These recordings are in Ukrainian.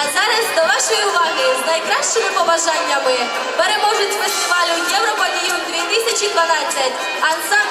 А зараз до вашої уваги з найкращими побажаннями переможець фестивалю Європадію 2012 ансамбль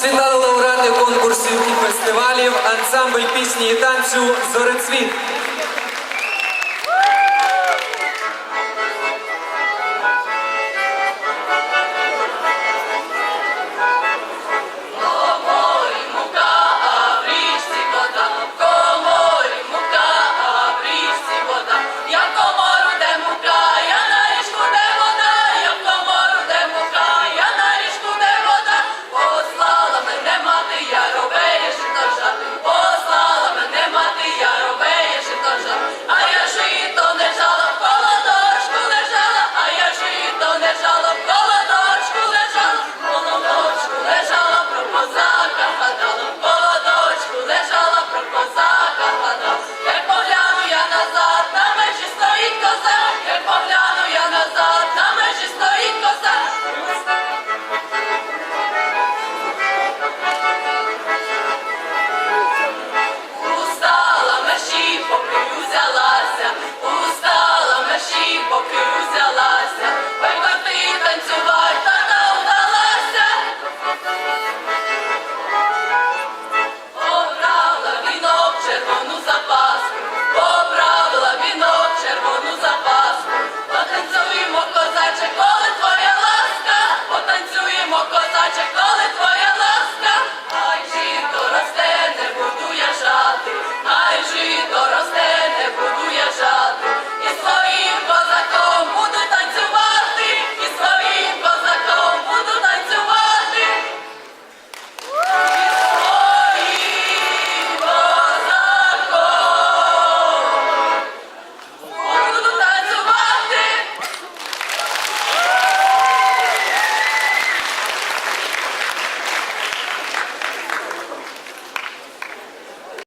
Світла лауреати конкурсів і фестивалів, ансамбль пісні і танцю Зорецвіт.